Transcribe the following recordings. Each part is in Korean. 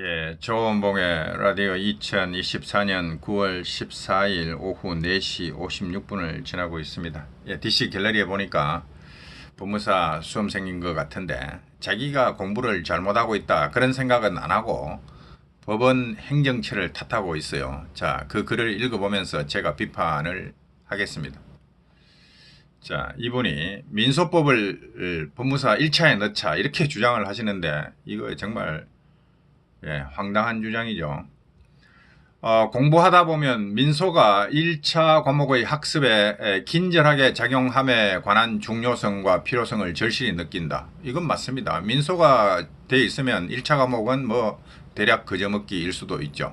예, 조원봉의 라디오 2024년 9월 14일 오후 4시 56분을 지나고 있습니다. 예, DC 갤러리에 보니까 법무사 수험생인 것 같은데 자기가 공부를 잘못하고 있다 그런 생각은 안 하고 법원 행정처를 탓하고 있어요. 자, 그 글을 읽어보면서 제가 비판을 하겠습니다. 자, 이분이 민소법을 법무사 1차에 넣자 이렇게 주장을 하시는데 이거 정말 예, 황당한 주장이죠. 어, 공부하다 보면 민소가 1차 과목의 학습에 에, 긴절하게 작용함에 관한 중요성과 필요성을 절실히 느낀다. 이건 맞습니다. 민소가 돼 있으면 1차 과목은 뭐 대략 그저먹기일 수도 있죠.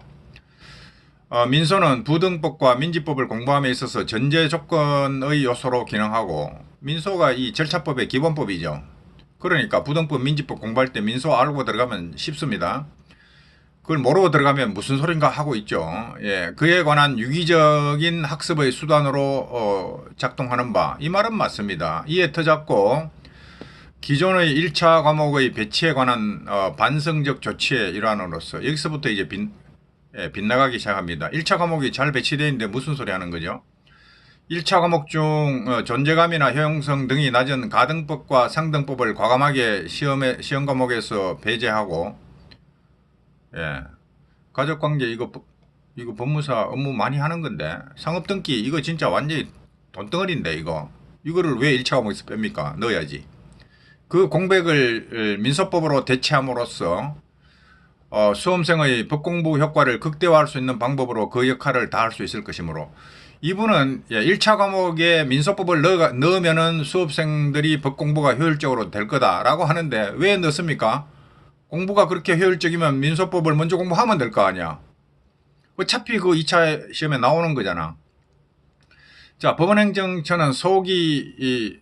어, 민소는 부등법과 민지법을 공부함에 있어서 전제 조건의 요소로 기능하고 민소가 이 절차법의 기본법이죠. 그러니까 부등법, 민지법 공부할 때 민소 알고 들어가면 쉽습니다. 그걸 모르고 들어가면 무슨 소린가 하고 있죠. 예, 그에 관한 유기적인 학습의 수단으로 어, 작동하는 바. 이 말은 맞습니다. 이에 터잡고 기존의 1차 과목의 배치에 관한 어, 반성적 조치의 일환으로서 여기서부터 이제 빗, 예, 빗나가기 시작합니다. 1차 과목이 잘 배치되어 있는데 무슨 소리 하는 거죠? 1차 과목 중 어, 존재감이나 효용성 등이 낮은 가등법과 상등법을 과감하게 시험에, 시험 과목에서 배제하고 예. 가족관계 이거 법- 이거 법무사 업무 많이 하는 건데 상업 등기 이거 진짜 완전히 돈덩어리인데 이거 이거를 왜 1차 과목에서 뺍니까? 넣어야지. 그 공백을 민소법으로 대체함으로써 어, 수험생의 법공부 효과를 극대화할 수 있는 방법으로 그 역할을 다할 수 있을 것이므로 이분은 예, 1차 과목에 민소법을 넣어, 넣으면은 수업생들이 법공부가 효율적으로 될 거다라고 하는데 왜 넣습니까? 공부가 그렇게 효율적이면 민소법을 먼저 공부하면 될 거 아니야. 어차피 그 2차 시험에 나오는 거잖아. 자, 법원행정처는 속이, 이,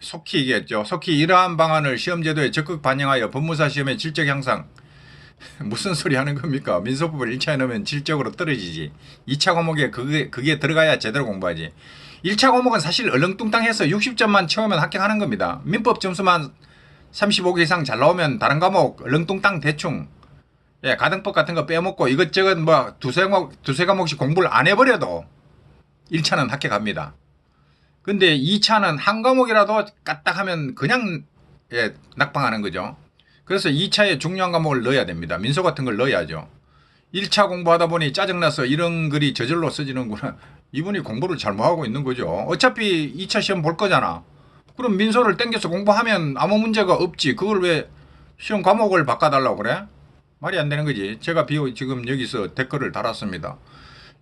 속히 얘기했죠. 속히 이러한 방안을 시험제도에 적극 반영하여 법무사 시험의 질적 향상. 무슨 소리 하는 겁니까? 민소법을 1차에 넣으면 질적으로 떨어지지. 2차 과목에 그게, 그게 들어가야 제대로 공부하지. 1차 과목은 사실 얼렁뚱땅해서 60점만 채우면 합격하는 겁니다. 민법 점수만 35개 이상 잘 나오면 다른 과목 얼렁뚱땅 대충 예, 가등법 같은 거 빼먹고 이것저것 뭐 두세 과목 두세 과목씩 공부를 안 해버려도 1차는 합격합니다. 근데 2차는 한 과목이라도 까딱하면 그냥 예, 낙방하는 거죠. 그래서 2차에 중요한 과목을 넣어야 됩니다. 민소 같은 걸 넣어야죠. 1차 공부하다 보니 짜증나서 이런 글이 저절로 써지는구나. 이분이 공부를 잘못하고 있는 거죠. 어차피 2차 시험 볼 거잖아. 그럼 민소를 땡겨서 공부하면 아무 문제가 없지. 그걸 왜 시험 과목을 바꿔달라고 그래? 말이 안 되는 거지. 제가 비오 지금 여기서 댓글을 달았습니다.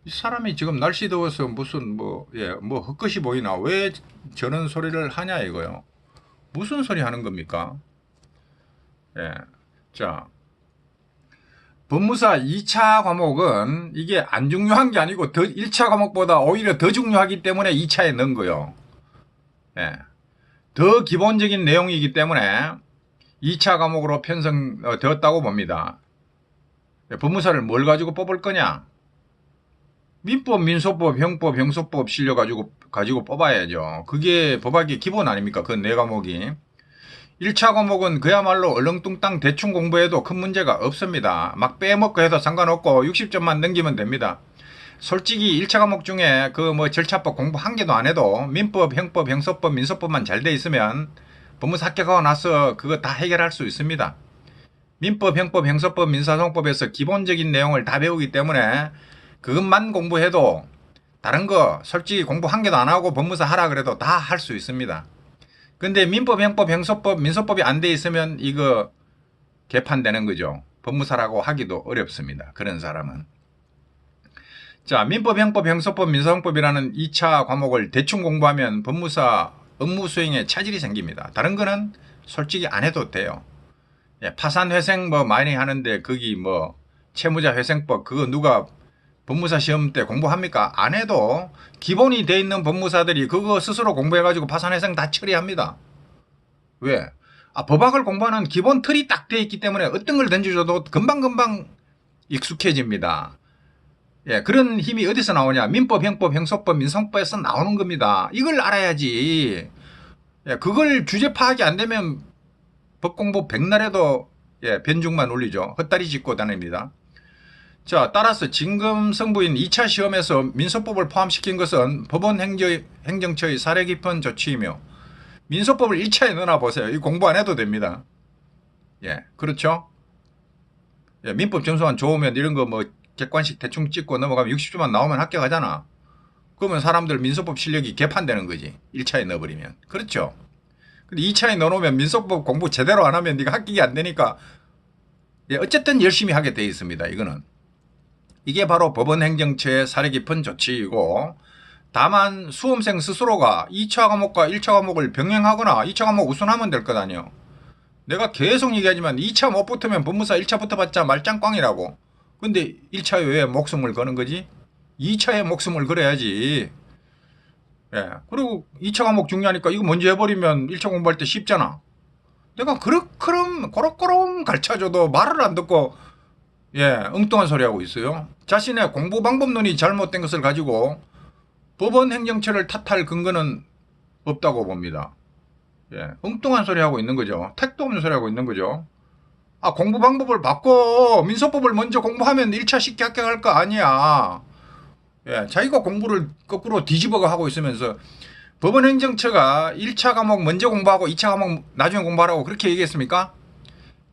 이 사람이 지금 날씨 더워서 무슨 뭐, 예, 뭐 헛것이 보이나. 왜 저런 소리를 하냐 이거요. 무슨 소리 하는 겁니까? 예. 자. 법무사 2차 과목은 이게 안 중요한 게 아니고 더 1차 과목보다 오히려 더 중요하기 때문에 2차에 넣은 거요. 예. 더 기본적인 내용이기 때문에 2차 과목으로 편성되었다고 봅니다. 법무사를 뭘 가지고 뽑을 거냐? 민법, 민소법, 형법, 형소법 실려 가지고 가지고 뽑아야죠. 그게 법학의 기본 아닙니까? 그 네 과목이. 1차 과목은 그야말로 얼렁뚱땅 대충 공부해도 큰 문제가 없습니다. 막 빼먹고 해도 상관없고 60점만 넘기면 됩니다. 솔직히 1차 과목 중에 그 뭐 절차법 공부 한 개도 안 해도 민법, 형법, 형소법, 민소법만 잘 돼 있으면 법무사 합격하고 나서 그거 다 해결할 수 있습니다. 민법, 형법, 형소법, 민사소송법에서 기본적인 내용을 다 배우기 때문에 그것만 공부해도 다른 거 솔직히 공부 한 개도 안 하고 법무사 하라 그래도 다 할 수 있습니다. 근데 민법, 형법, 형소법, 민소법이 안 돼 있으면 이거 개판되는 거죠. 법무사라고 하기도 어렵습니다. 그런 사람은. 자, 민법, 형법, 형소법, 민사소송법이라는 2차 과목을 대충 공부하면 법무사 업무 수행에 차질이 생깁니다. 다른 거는 솔직히 안 해도 돼요. 예, 파산 회생 뭐 많이 하는데 거기 뭐 채무자 회생법 그거 누가 법무사 시험 때 공부합니까? 안 해도 기본이 돼 있는 법무사들이 그거 스스로 공부해가지고 파산회생 다 처리합니다. 왜? 아, 법학을 공부하는 기본 틀이 딱 돼 있기 때문에 어떤 걸 던져줘도 금방금방 익숙해집니다. 예, 그런 힘이 어디서 나오냐? 민법, 형법, 형소법, 민성법에서 나오는 겁니다. 이걸 알아야지. 예, 그걸 주제 파악이 안 되면 법 공부 백날 해도 예, 변죽만 올리죠. 헛다리 짚고 다닙니다. 자, 따라서 진금 성부인 2차 시험에서 민소법을 포함시킨 것은 법원 행정, 행정 처의 사례 깊은 조치이며 민소법을 1차에 넣어놔 보세요. 이 공부 안 해도 됩니다. 예, 그렇죠? 예, 민법 점수만 좋으면 이런 거뭐 객관식 대충 찍고 넘어가면 60점만 나오면 합격하잖아. 그러면 사람들 민소법 실력이 개판되는 거지. 1차에 넣어버리면. 그렇죠? 근데 2차에 넣어놓으면 민소법 공부 제대로 안 하면 네가 합격이 안 되니까 예, 어쨌든 열심히 하게 돼 있습니다. 이거는. 이게 바로 법원 행정처의 사례 깊은 조치이고 다만 수험생 스스로가 2차 과목과 1차 과목을 병행하거나 2차 과목 우선하면 될 것 아니요. 내가 계속 얘기하지만 2차 못 붙으면 법무사 1차 붙어봤자 말짱꽝이라고. 근데 1차에 왜 목숨을 거는 거지? 2차에 목숨을 걸어야지. 예. 그리고 2차 과목 중요하니까 이거 먼저 해버리면 1차 공부할 때 쉽잖아. 내가 그렇그럼 고럭고럭 가르쳐줘도 말을 안 듣고 예, 엉뚱한 소리 하고 있어요. 자신의 공부 방법론이 잘못된 것을 가지고 법원 행정처를 탓할 근거는 없다고 봅니다. 예, 엉뚱한 소리 하고 있는 거죠. 택도 없는 소리 하고 있는 거죠. 아, 공부 방법을 바꿔. 민소법을 먼저 공부하면 1차 쉽게 합격할 거 아니야. 예, 자기가 공부를 거꾸로 뒤집어가 하고 있으면서 법원 행정처가 1차 과목 먼저 공부하고 2차 과목 나중에 공부하라고 그렇게 얘기했습니까?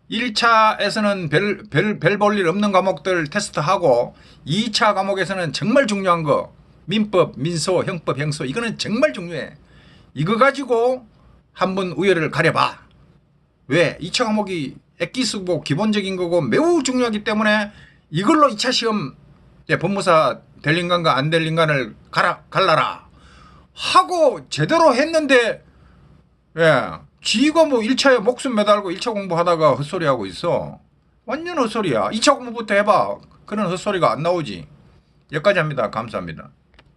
1차에서는 별, 별, 별 볼 일 없는 과목들 테스트하고 2차 과목에서는 정말 중요한 거 민법, 민소, 형법, 형소 이거는 정말 중요해. 이거 가지고 한번 우열을 가려봐. 왜? 2차 과목이 액기수고 기본적인 거고 매우 중요하기 때문에 이걸로 2차 시험 예, 법무사 될 인간과 안 될 인간을 가라, 갈라라 하고 제대로 했는데 예, 지가 뭐 1차에 목숨 매달고 1차 공부하다가 헛소리 하고 있어. 완전 헛소리야. 2차 공부부터 해봐. 그런 헛소리가 안 나오지. 여기까지 합니다. 감사합니다.